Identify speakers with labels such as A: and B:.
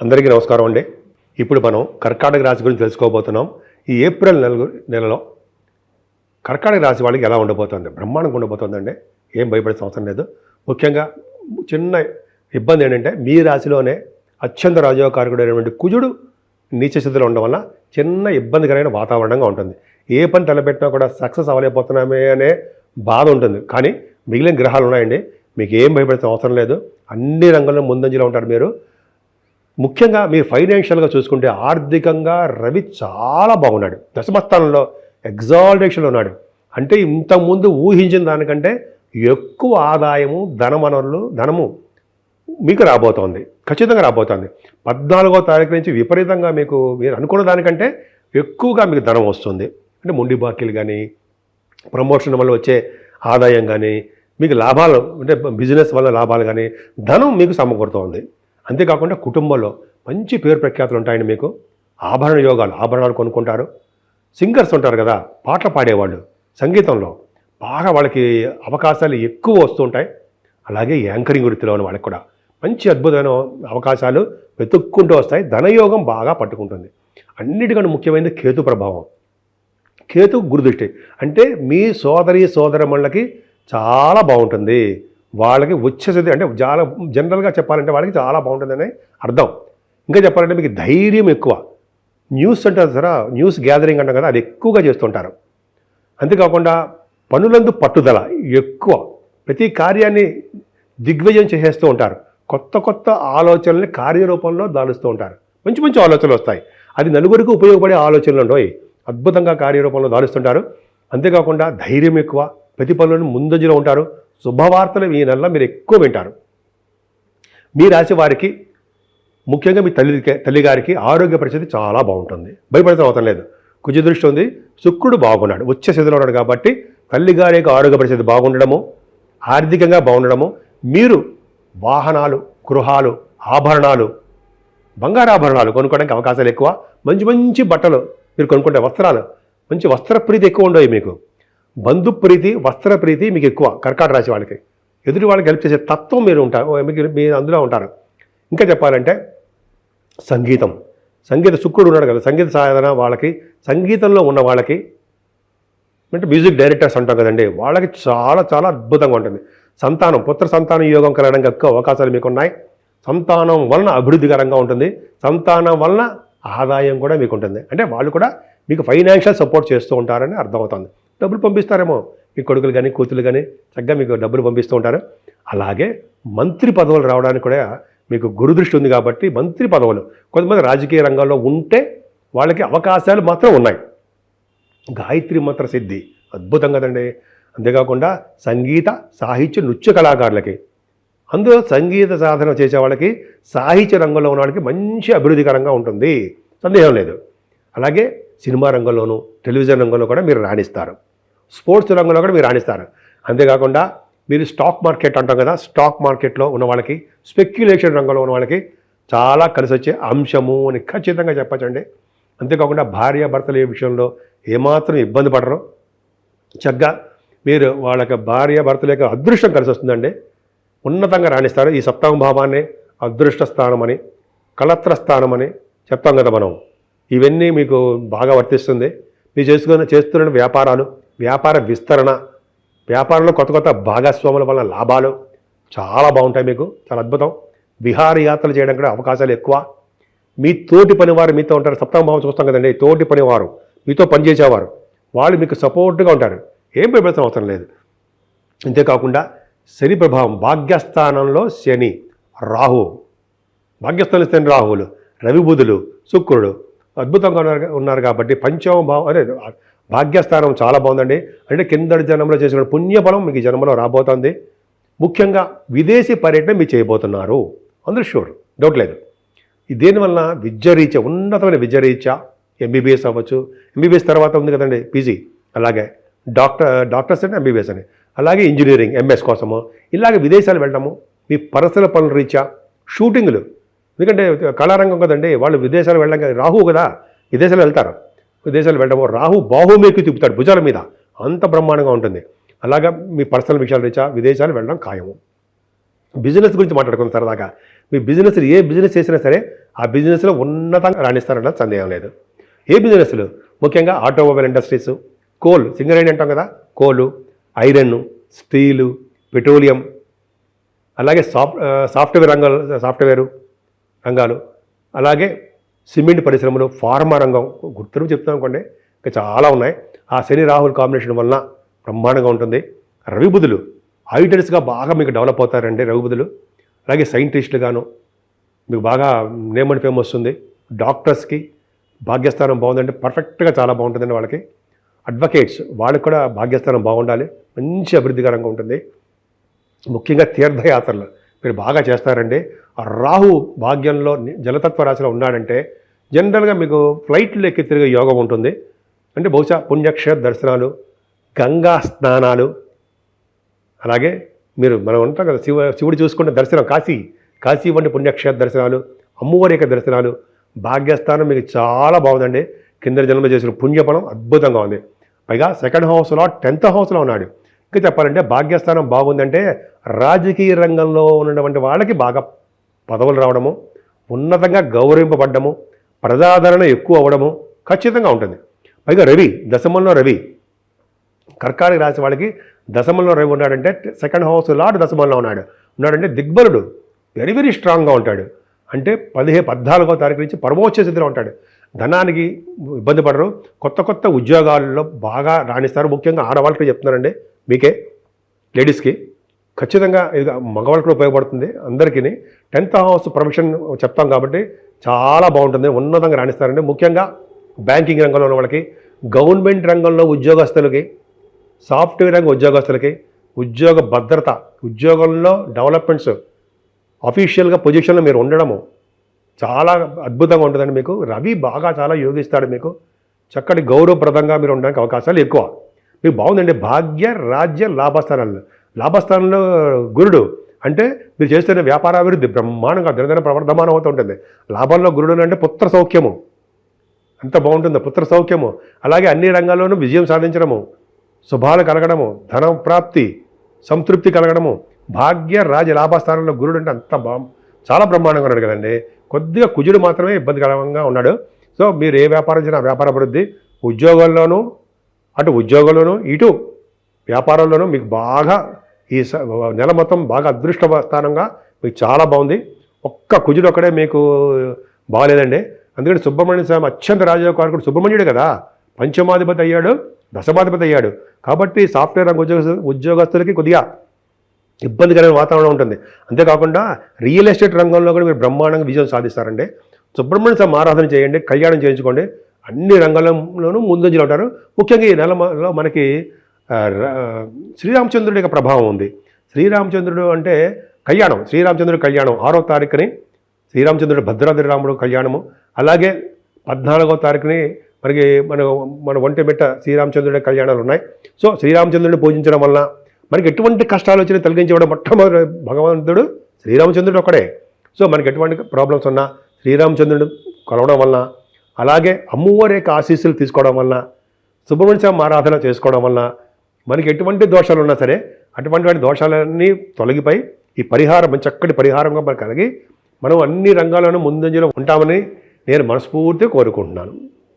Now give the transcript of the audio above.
A: అందరికీ నమస్కారం అండి. ఇప్పుడు మనం కర్కాటక రాశి గురించి తెలుసుకోబోతున్నాం. ఈ ఏప్రిల్ నెల నెలలో కర్కాటక రాశి వాళ్ళకి ఎలా ఉండబోతుంది? బ్రహ్మాండంగా ఉండబోతుందండి. ఏం భయపడే అవసరం లేదు. ముఖ్యంగా చిన్న ఇబ్బంది ఏంటంటే మీ రాశిలోనే అత్యంత రాజయోగకారకుడైనటువంటి కుజుడు నీచ స్థితిలో ఉండడం వల్ల చిన్న ఇబ్బందికరమైన వాతావరణంగా ఉంటుంది. ఏ పని తలపెట్టినా కూడా సక్సెస్ అవ్వలేకపోతున్నామే అనే బాధ ఉంటుంది. కానీ మిగిలిన గ్రహాలు ఉన్నాయండి. మీకు ఏం భయపడాల్సిన అవసరం లేదు. అన్ని రంగాల్లో ముందంజలో ఉంటారు మీరు. ముఖ్యంగా మీరు ఫైనాన్షియల్గా చూసుకుంటే ఆర్థికంగా రవి చాలా బాగున్నాడు. దశమస్థానంలో ఎగ్జాల్టేషన్లో ఉన్నాడు. అంటే ఇంతకుముందు ఊహించిన దానికంటే ఎక్కువ ఆదాయము ధనవనరులు ధనము మీకు రాబోతోంది. ఖచ్చితంగా రాబోతోంది. పద్నాలుగో తారీఖు నుంచి విపరీతంగా మీకు మీరు అనుకున్న దానికంటే ఎక్కువగా మీకు ధనం వస్తుంది. అంటే ముండి బాకీలు కానీ ప్రమోషన్ వల్ల వచ్చే ఆదాయం కానీ మీకు లాభాలు అంటే బిజినెస్ వల్ల లాభాలు కానీ ధనం మీకు సమకూరుతోంది. అంతేకాకుండా కుటుంబంలో మంచి పేరు ప్రఖ్యాతులు ఉంటాయండి మీకు. ఆభరణ యోగాలు ఆభరణాలు కొనుక్కుంటారు. సింగర్స్ ఉంటారు కదా పాటలు పాడేవాళ్ళు. సంగీతంలో బాగా వాళ్ళకి అవకాశాలు ఎక్కువ వస్తుంటాయి అలాగే యాంకరింగ్ వృత్తిలో ఉన్న వాళ్ళకి కూడా మంచి అద్భుతమైన అవకాశాలు వెతుక్కుంటూ వస్తాయి. ధనయోగం బాగా పట్టుకుంటుంది. అన్నిటికన్నా ముఖ్యమైనది కేతు ప్రభావం. కేతు గురుదృష్టి. అంటే మీ సోదరి సోదరమణులకి చాలా బాగుంటుంది. వాళ్ళకి వచ్చేసేది అంటే చాలా జనరల్గా చెప్పాలంటే వాళ్ళకి చాలా బాగుంటుందని అర్థం. ఇంకా చెప్పాలంటే మీకు ధైర్యం ఎక్కువ. న్యూస్ అంటారు సరే న్యూస్ గ్యాదరింగ్ అంటాం కదా అది ఎక్కువగా చేస్తుంటారు. అంతేకాకుండా పనులందు పట్టుదల ఎక్కువ. ప్రతి కార్యాన్ని దిగ్విజయం చేసేస్తూ ఉంటారు. కొత్త కొత్త ఆలోచనల్ని కార్యరూపంలో దాలుస్తూ ఉంటారు. మంచి మంచి ఆలోచనలు వస్తాయి. అది నలుగురికి ఉపయోగపడే ఆలోచనలు ఉండవు. అద్భుతంగా కార్యరూపంలో దాలుస్తుంటారు. అంతేకాకుండా ధైర్యం ఎక్కువ. ప్రతి పనులను ముందంజలో ఉంటారు. శుభవార్తలు ఈ నెలలో మీరు ఎక్కువ వింటారు. మీ రాశి వారికి ముఖ్యంగా మీ తల్లి తల్లిగారికి ఆరోగ్య పరిస్థితి చాలా బాగుంటుంది. భయపడితే అవసరం లేదు. కుజ దృష్టి ఉంది. శుక్రుడు బాగున్నాడు. వచ్చే స్థితిలో ఉన్నాడు కాబట్టి తల్లిగారి యొక్క ఆరోగ్య పరిస్థితి బాగుండడము ఆర్థికంగా బాగుండడము మీరు వాహనాలు గృహాలు ఆభరణాలు బంగారు ఆభరణాలు కొనుక్కోవడానికి అవకాశాలు ఎక్కువ. మంచి మంచి బట్టలు మీరు కొనుక్కుంటే వస్త్రాలు మంచి వస్త్ర ప్రీతి ఎక్కువ ఉండవు మీకు. బంధు ప్రీతి వస్త్ర ప్రీతి మీకు ఎక్కువ కర్కాట రాశి వాళ్ళకి. ఎదుటి వాళ్ళకి హెల్ప్ చేసే తత్వం మీరు ఉంటారు మీకు మీరు అందులో ఉంటారు. ఇంకా చెప్పాలంటే సంగీతం. సంగీత శుక్రుడు ఉన్నాడు కదా సంగీత సాధన వాళ్ళకి సంగీతంలో ఉన్న వాళ్ళకి అంటే మ్యూజిక్ డైరెక్టర్స్ అంటాం కదండి వాళ్ళకి చాలా చాలా అద్భుతంగా ఉంటుంది. సంతానం పుత్ర సంతాన యోగం కలగడానికి ఎక్కువ అవకాశాలు మీకు ఉన్నాయి సంతానం వలన అభివృద్ధికరంగా ఉంటుంది. సంతానం వలన ఆదాయం కూడా మీకు ఉంటుంది అంటే వాళ్ళు కూడా మీకు ఫైనాన్షియల్ సపోర్ట్ చేస్తూ ఉంటారని అర్థమవుతుంది. డబ్బులు పంపిస్తారేమో. మీ కొడుకులు కానీ కూతురు కానీ చక్కగా మీకు డబ్బులు పంపిస్తూ ఉంటారు. అలాగే మంత్రి పదవులు రావడానికి కూడా మీకు గురుదృష్టి ఉంది కాబట్టి మంత్రి పదవులు. కొంతమంది రాజకీయ రంగంలో ఉంటే వాళ్ళకి అవకాశాలు మాత్రం ఉన్నాయి. గాయత్రి మంత్ర సిద్ధి. అద్భుతం కదండి. అంతేకాకుండా సంగీత సాహిత్య నృత్య కళాకారులకి. అందులో సంగీత సాధన చేసే వాళ్ళకి సాహిత్య రంగంలో ఉన్న వాళ్ళకి మంచి అభివృద్ధికరంగా ఉంటుంది. సందేహం లేదు. అలాగే సినిమా రంగంలోనూ టెలివిజన్ రంగంలో కూడా మీరు రాణిస్తారు. స్పోర్ట్స్ రంగంలో కూడా మీరు రాణిస్తారు. అంతేకాకుండా మీరు స్టాక్ మార్కెట్ అంటాం కదా స్టాక్ మార్కెట్లో ఉన్న వాళ్ళకి స్పెక్యులేషన్ రంగంలో ఉన్న వాళ్ళకి చాలా కలిసి వచ్చే అంశము అని ఖచ్చితంగా చెప్పచ్చండి. అంతేకాకుండా భార్య భర్తల ఈ విషయంలో ఏమాత్రం ఇబ్బంది పడరు. చక్కగా మీరు వాళ్ళకి భార్య భర్తల యొక్క అదృష్టం కలిసి వస్తుందండి ఉన్నతంగా రాణిస్తారు. ఈ సప్తమ భావాన్ని అదృష్ట స్థానం అని కలత్ర స్థానం అని చెప్తాం కదా మనం. ఇవన్నీ మీకు బాగా వర్తిస్తుంది. మీరు చేసుకున్న చేస్తున్న వ్యాపారాలు వ్యాపార విస్తరణ వ్యాపారంలో కొత్త కొత్త భాగస్వాముల వలన లాభాలు చాలా బాగుంటాయి మీకు చాలా అద్భుతం. విహారయాత్రలు చేయడం కూడా అవకాశాలు ఎక్కువ. మీ తోటి పనివారు మీతో ఉంటారు సప్తమ భావం చూస్తాం కదండి. తోటి పనివారు మీతో పనిచేసేవారు వాళ్ళు మీకు సపోర్ట్గా ఉంటారు. ఏం భయపడాల్సిన అవసరం లేదు. అంతేకాకుండా శని ప్రభావం భాగ్యస్థానంలో శని రాహు. భాగ్యస్థానంలో శని రాహువులు రవిబుధులు శుక్రుడు అద్భుతంగా ఉన్నారు ఉన్నారు కాబట్టి పంచమ భావం అదే భాగ్యస్థానం చాలా బాగుందండి. అంటే కిందటి జన్మలో చేసిన పుణ్యఫలం మీకు జన్మలో రాబోతుంది. ముఖ్యంగా విదేశీ పర్యటన మీరు చేయబోతున్నారు. అందరూ షూర్ డౌట్ లేదు. దీనివల్ల దేనివల్ల ఉన్నతమైన విద్యారీత్యా ఎంబీబీఎస్ అవ్వచ్చు. ఎంబీబీఎస్ తర్వాత ఉంది కదండి పీజీ అలాగే డాక్టర్ డాక్టర్స్ అంటే ఎంబీబీఎస్ అని అలాగే ఇంజనీరింగ్ ఎంఎస్ కోసము. ఇలాగే విదేశాలు వెళ్ళడము మీ పర్సనల్ పనుల రీత్యా షూటింగ్లు. ఎందుకంటే కళారంగం కదండి వాళ్ళు విదేశాలు వెళ్ళడం రాహు కదా విదేశాలు వెళ్తారు. విదేశాలు వెళ్ళబో రాహు బాహుమేకి తిప్పుతాడు భుజాల మీద. అంత బ్రహ్మాండంగా ఉంటుంది. అలాగా మీ పర్సనల్ విషయాల రీచా విదేశాలు వెళ్ళడం ఖాయము. బిజినెస్ గురించి మాట్లాడుకుందాం సరదాగా. మీ బిజినెస్ ఏ బిజినెస్ చేసినా సరే ఆ బిజినెస్లో ఉన్నతంగా రాణిస్తారన్న సందేహం లేదు. ఏ బిజినెస్లు? ముఖ్యంగా ఆటోమొబైల్ ఇండస్ట్రీస్. కోల్ సింగరేణి అంటాం కదా? Coal iron steel petroleum. అలాగే సాఫ్ట్ సాఫ్ట్వేర్ రంగాలు సాఫ్ట్వేరు రంగాలు. అలాగే సిమెంట్ పరిశ్రమలు ఫార్మా రంగం గుర్తులు చెప్తాం అనుకోండి ఇంకా చాలా ఉన్నాయి. ఆ శని రాహుల్ కాంబినేషన్ వలన బ్రహ్మాండంగా ఉంటుంది. రవిబుధులు బుధులు బాగా మీకు డెవలప్ అవుతారండి రవిబుధులు అలాగే అలాగే సైంటిస్టులుగాను మీకు బాగా నేమ్ అండ్ ఫేమ్ వస్తుంది. డాక్టర్స్కి భాగ్యస్థానం బాగుందంటే పర్ఫెక్ట్గా చాలా బాగుంటుందండి వాళ్ళకి. అడ్వకేట్స్ వాళ్ళకి కూడా భాగ్యస్థానం బాగుండాలి. మంచి అభివృద్ధికరంగా ఉంటుంది. ముఖ్యంగా తీర్థయాత్రలు మీరు బాగా చేస్తారండి. రాహు భాగ్యంలో జలతత్వ రాశిలో ఉన్నాడంటే జనరల్గా మీకు ఫ్లైట్లు ఎక్కి తిరిగే యోగం ఉంటుంది. అంటే బహుశా పుణ్యక్షేత్ర దర్శనాలు గంగా స్నానాలు అలాగే మీరు మనం ఉంటాం కదా శివ శివుడు చూసుకుంటే దర్శనం కాశీ కాశీ వంటి పుణ్యక్షేత్ర దర్శనాలు అమ్మవారి యొక్క దర్శనాలు భాగ్యస్థానం మీకు చాలా బాగుందండి. కింద జన్మ చేసిన పుణ్యఫలం అద్భుతంగా ఉంది. పైగా సెకండ్ హౌస్లో టెన్త్ హౌస్లో ఉన్నాడు. ఇంకా చెప్పాలంటే భాగ్యస్థానం బాగుందంటే రాజకీయ రంగంలో ఉన్నటువంటి వాళ్ళకి బాగా పదవులు రావడము ఉన్నతంగా గౌరవింపబడ్డము ప్రజాదరణ ఎక్కువ అవ్వడము ఖచ్చితంగా ఉంటుంది. పైగా రవి దశమంలో రవి. కర్కాటక రాశి వాళ్ళకి దశమంలో రవి ఉన్నాడంటే సెకండ్ హౌస్ లాడ్ దశమంలో ఉన్నాడు. ఉన్నాడంటే దిగ్బలుడు వెరీ వెరీ స్ట్రాంగ్గా ఉంటాడు. అంటే పదిహే పద్నాలుగో తారీఖు నుంచి పరమోచ్చ స్థితిలో ఉంటాడు. ధనానికి ఇబ్బంది పడరు. కొత్త కొత్త ఉద్యోగాల్లో బాగా రాణిస్తారు. ముఖ్యంగా ఆడవాళ్ళకి చెప్తున్నానండి మీకే లేడీస్కి ఖచ్చితంగా ఇది మగవాళ్ళకి కూడా ఉపయోగపడుతుంది. అందరికీ టెన్త్ హౌస్ ప్రొఫెషన్ చెప్తాం కాబట్టి చాలా బాగుంటుంది. ఉన్నతంగా రాణిస్తారండి. ముఖ్యంగా బ్యాంకింగ్ రంగంలో ఉన్న వాళ్ళకి గవర్నమెంట్ రంగంలో ఉద్యోగస్తులకి సాఫ్ట్వేర్ రంగ ఉద్యోగస్తులకి ఉద్యోగ భద్రత ఉద్యోగంలో డెవలప్మెంట్స్ అఫీషియల్గా పొజిషన్లో మీరు ఉండడము చాలా అద్భుతంగా ఉంటుందండి మీకు. రవి బాగా చాలా యోగిస్తాడు మీకు. చక్కటి గౌరవప్రదంగా మీరు ఉండడానికి అవకాశాలు ఎక్కువ. మీకు బాగుందండి. భాగ్య రాజ్య లాభస్థానాలు. లాభస్థానంలో గురుడు అంటే మీరు చేస్తున్న వ్యాపారాభివృద్ధి బ్రహ్మాండంగా దినదిన ప్రవర్ధమానం అవుతూ ఉంటుంది లాభంలో గురుడు అంటే పుత్ర సౌఖ్యము. అంత బాగుంటుందో పుత్ర సౌఖ్యము. అలాగే అన్ని రంగాల్లోనూ విజయం సాధించడము శుభాలు కలగడము ధనం ప్రాప్తి సంతృప్తి కలగడము భాగ్య రాజ లాభస్థానంలో గురుడు అంటే అంత బా చాలా బ్రహ్మాండంగా ఉన్నాడు కదండి. కొద్దిగా కుజుడు మాత్రమే ఇబ్బందికరంగా ఉన్నాడు. సో మీరు ఏ వ్యాపారం చేసినా వ్యాపార అభివృద్ధి ఉద్యోగంలోనూ అటు ఉద్యోగంలోనూ ఇటు వ్యాపారంలోనూ మీకు బాగా ఈ స- నెల మొత్తం బాగా అదృష్ట స్థానంగా మీకు చాలా బాగుంది. ఒక్క కుజుడు ఒక్కడే మీకు బాగలేదండి అందుకని సుబ్రహ్మణ్య స్వామి అత్యంత రాజయోగారకుడు సుబ్రహ్మణ్యుడు కదా. పంచమాధిపతి అయ్యాడు దశమాధిపతి అయ్యాడు. కాబట్టి సాఫ్ట్వేర్ రంగ ఉద్యోగ ఉద్యోగస్తులకి కొద్దిగా ఇబ్బందికరమైన వాతావరణం ఉంటుంది. అంతేకాకుండా రియల్ ఎస్టేట్ రంగంలో కూడా మీరు బ్రహ్మాండంగా విజయం సాధిస్తారండి. సుబ్రహ్మణ్య స్వామి ఆరాధన చేయండి కళ్యాణం చేయించుకోండి. అన్ని రంగాల్లోనూ ముందంజలు ఉంటారు. ముఖ్యంగా ఈ నెలలో మనకి శ్రీరామచంద్రుడి యొక్క ప్రభావం ఉంది. శ్రీరామచంద్రుడు అంటే కళ్యాణం శ్రీరామచంద్రుడి కళ్యాణం. ఆరో తారీఖుని శ్రీరామచంద్రుడు భద్రాద్రి రాముడు కళ్యాణము. అలాగే పద్నాలుగో తారీఖుని మనకి మన మన ఒంటిమిట్ట శ్రీరామచంద్రుడి కళ్యాణాలు ఉన్నాయి. సో శ్రీరామచంద్రుడిని పూజించడం వలన మనకి ఎటువంటి కష్టాలు వచ్చినా తొలగించేవాడు మొట్టమొదటి భగవంతుడు శ్రీరామచంద్రుడు ఒకడే సో మనకి ఎటువంటి ప్రాబ్లమ్స్ ఉన్నా శ్రీరామచంద్రుడు కలవడం వలన అలాగే అమ్మవారి యొక్క ఆశీస్సులు తీసుకోవడం వలన సుబ్రహ్మణ్య స్వామి ఆరాధన చేసుకోవడం వలన మనకి ఎటువంటి దోషాలు ఉన్నా సరే అటువంటి వాటి దోషాలన్నీ తొలగిపోయి ఈ పరిహారం చక్కటి పరిహారంగా మనకు కలిగి మనం అన్ని రంగాల్లోనూ ముందంజలో ఉంటామని నేను మనస్ఫూర్తిగా కోరుకుంటున్నాను.